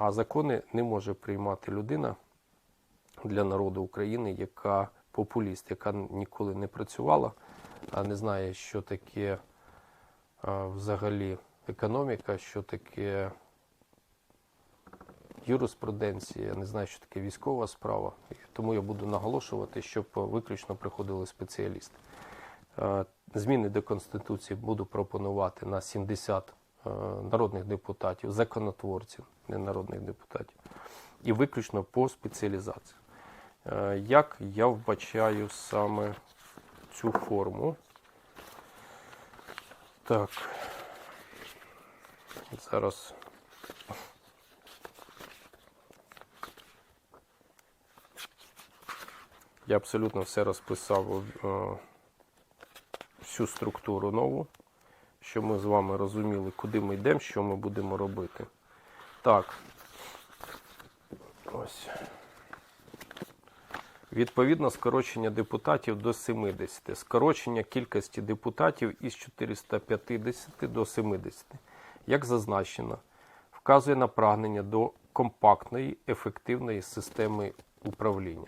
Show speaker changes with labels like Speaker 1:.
Speaker 1: А закони не може приймати людина для народу України, яка популіст, яка ніколи не працювала, а не знає, що таке а, взагалі економіка, що таке юриспруденція, не знаю, що таке військова справа. Тому я буду наголошувати, щоб виключно приходили спеціалісти. Е, Зміни до Конституції буду пропонувати на 70 е, народних депутатів, законотворців, народних депутатів, і виключно по спеціалізації. Е, Як я вбачаю саме цю форму? Так. Зараз. Я абсолютно все розписав е, всю структуру нову, щоб ми з вами розуміли, куди ми йдемо, що ми будемо робити. Так. Ось. Відповідно, скорочення депутатів до 70. Скорочення кількості депутатів із 450 до 70. Як зазначено, вказує на прагнення до компактної, ефективної системи управління.